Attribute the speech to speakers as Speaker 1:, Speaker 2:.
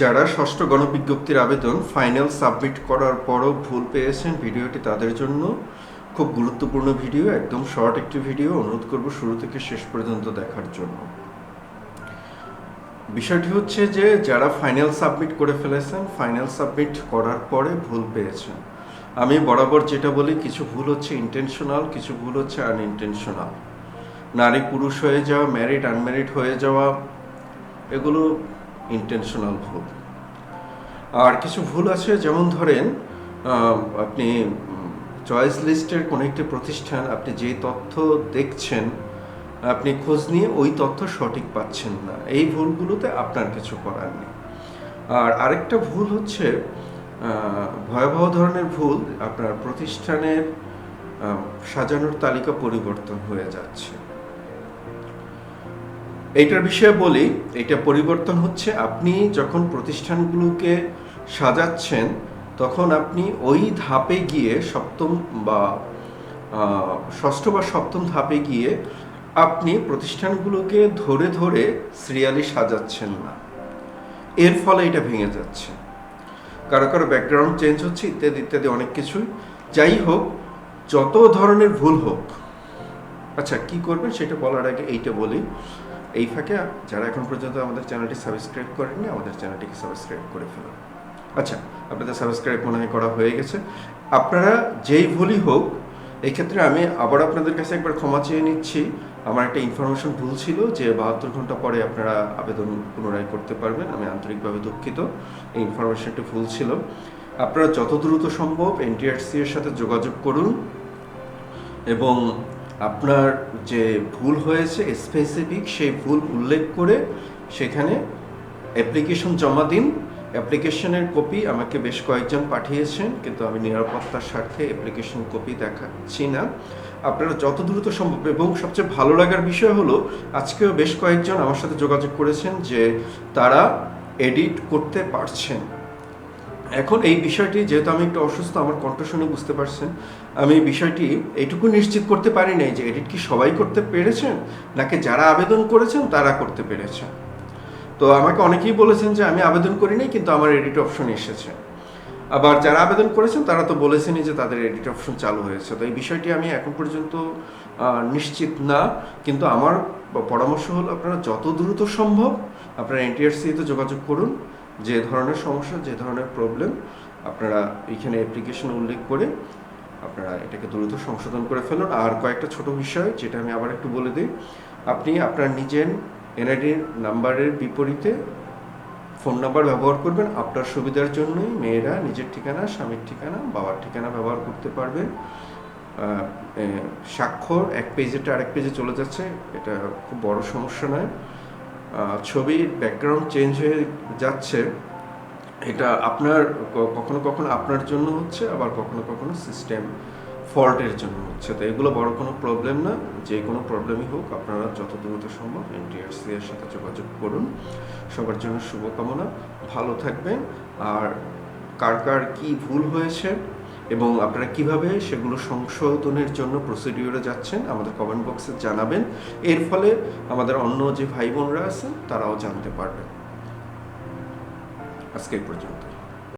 Speaker 1: যারা ষষ্ঠ গণবিজ্ঞপ্তির আবেদন ফাইনাল সাবমিট করার পরও ভুল পেয়েছেন, ভিডিওটি তাদের জন্য খুব গুরুত্বপূর্ণ ভিডিও, একদম শর্ট একটি ভিডিও। অনুরোধ করব শুরু থেকে শেষ পর্যন্ত দেখার জন্য। বিষয়টি হচ্ছে যে, যারা ফাইনাল সাবমিট করে ফেলেছেন, ফাইনাল সাবমিট করার পরে ভুল পেয়েছেন। আমি বরাবর যেটা বলি, কিছু ভুল হচ্ছে ইন্টেনশনাল কিছু ভুল হচ্ছে আনইনটেনশনাল নারী পুরুষ হয়ে যাওয়া ম্যারিড আনম্যারিড হয়ে যাওয়া, এগুলো ইন্টেনশনাল ভুল। আর কিছু ভুল আছে, যেমন ধরেন আপনি চয়েস লিস্টের কোনো একটি প্রতিষ্ঠান, আপনি যে তথ্য দেখছেন, আপনি খোঁজ নিয়ে ওই তথ্য সঠিক পাচ্ছেন না। এই ভুলগুলোতে আপনার কিছু করার নেই। আর আরেকটা ভুল হচ্ছে ভয়াবহ ধরনের ভুল আপনার প্রতিষ্ঠানের সাজানোর তালিকা পরিবর্তন হয়ে যাচ্ছে। এইটার বিষয়ে বলি এটা পরিবর্তন হচ্ছে, আপনি যখন প্রতিষ্ঠানগুলোকে সাজাচ্ছেন, তখন আপনি ওই ধাপে গিয়ে সপ্তম বা ষষ্ঠ বা সপ্তম ধাপে গিয়ে আপনি প্রতিষ্ঠানগুলোকে ধরে ধরে সিরিয়ালি সাজাচ্ছেন না। এর ফলে এটা ভেঙে যাচ্ছে। কারও কারও ব্যাকগ্রাউন্ড চেঞ্জ হচ্ছে, ইত্যাদি ইত্যাদি অনেক কিছুই। যাই হোক, যত ধরনের ভুল হোক আচ্ছা কি করবেন সেটা বলার আগে এইটা বলি এই ফাঁকে যারা এখন পর্যন্ত আমাদের চ্যানেলটি সাবস্ক্রাইব করেননি, আমাদের চ্যানেলটিকে সাবস্ক্রাইব করে ফেলুন। আচ্ছা আপনাদের সাবস্ক্রাইব মনে হয় করা হয়ে গেছে। আপনারা যেই ভুলই হোক এই ক্ষেত্রে আমি আবার আপনাদের কাছে একবার ক্ষমা চেয়ে নিচ্ছি। আমার একটা ইনফরমেশন ভুল ছিল যে বাহাত্তর ঘণ্টা পরে আপনারা আবেদন পুনরায় করতে পারবেন। আমি আন্তরিকভাবে দুঃখিত, এই ইনফরমেশনটি ভুল ছিল। আপনারা যত দ্রুত সম্ভব এনটিআরসি এর সাথে যোগাযোগ করুন এবং আপনার যে ভুল হয়েছে স্পেসিফিক সেই ভুল উল্লেখ করে সেখানে অ্যাপ্লিকেশন জমা দিন। অ্যাপ্লিকেশনের কপি আমাকে বেশ কয়েকজন পাঠিয়েছেন, কিন্তু আমি নিরাপত্তার স্বার্থে অ্যাপ্লিকেশন কপি দেখাচ্ছি না। আপনারা যত দ্রুত সম্ভব, এবং সবচেয়ে ভালো লাগার বিষয় হলো, আজকেও বেশ কয়েকজন আমার সাথে যোগাযোগ করেছেন যে তারা এডিট করতে পারছেন। এখন এই বিষয়টি, যেহেতু আমি একটু অসুস্থ, আমার কণ্ঠ শুনে বুঝতে পারছেন, আমি বিষয়টি এইটুকু নিশ্চিত করতে পারি নাই যে এডিট কি সবাই করতে পেরেছেন, নাকি যারা আবেদন করেছেন তারা করতে পেরেছেন। তো আমাকে অনেকেই বলেছেন যে আমি আবেদন করিনি কিন্তু আমার এডিট অপশন এসেছে। আবার যারা আবেদন করেছেন, তারা তো বলেছেনই যে তাদের এডিট অপশন চালু হয়েছে। তো এই বিষয়টি আমি এখন পর্যন্ত নিশ্চিত না, কিন্তু আমার পরামর্শ হলো আপনারা যত দ্রুত সম্ভব আপনারা এনটিআরসিতে যোগাযোগ করুন যে ধরনের সমস্যা যে ধরনের প্রবলেম আপনারা এইখানে অ্যাপ্লিকেশন উল্লেখ করে আপনারা এটাকে দ্রুত সংশোধন করে ফেলুন। আর কয়েকটা ছোট বিষয় যেটা আমি আবার একটু বলে দিই। আপনি আপনার নিজের এনআইডির নাম্বারের বিপরীতে ফোন নাম্বার ব্যবহার করবেন। আপনার সুবিধার জন্যই মেয়েরা নিজের ঠিকানা স্বামীর ঠিকানা বাবার ঠিকানা ব্যবহার করতে এ, স্বাক্ষর এক পেজেটা আরেক পেজে চলে যাচ্ছে। এটা খুব বড় সমস্যা নয়। ছবির ব্যাকগ্রাউন্ড চেঞ্জ হয়ে যাচ্ছে, এটা আপনার কখনো কখনো আপনার জন্য হচ্ছে, আবার কখনো কখনো সিস্টেম ফল্টের জন্য হচ্ছে। তো এগুলো বড় কোনো প্রবলেম না, যে কোনো প্রবলেমই হোক, আপনারা যত দ্রুত সম্ভব এনটিআরসি এর সাথে যোগাযোগ করুন। সবার জন্য শুভকামনা, ভালো থাকবেন। আর কার কার কি ভুল হয়েছে এবং আপনারা কীভাবে সেগুলো সংশোধনের জন্য প্রসিডিওরে যাচ্ছেন, আমাদের কমেন্ট বক্সে জানাবেন। এর ফলে আমাদের অন্য যে ভাই বোনরা আছেন, তারাও জানতে পারবেন আজকে পর্যন্ত।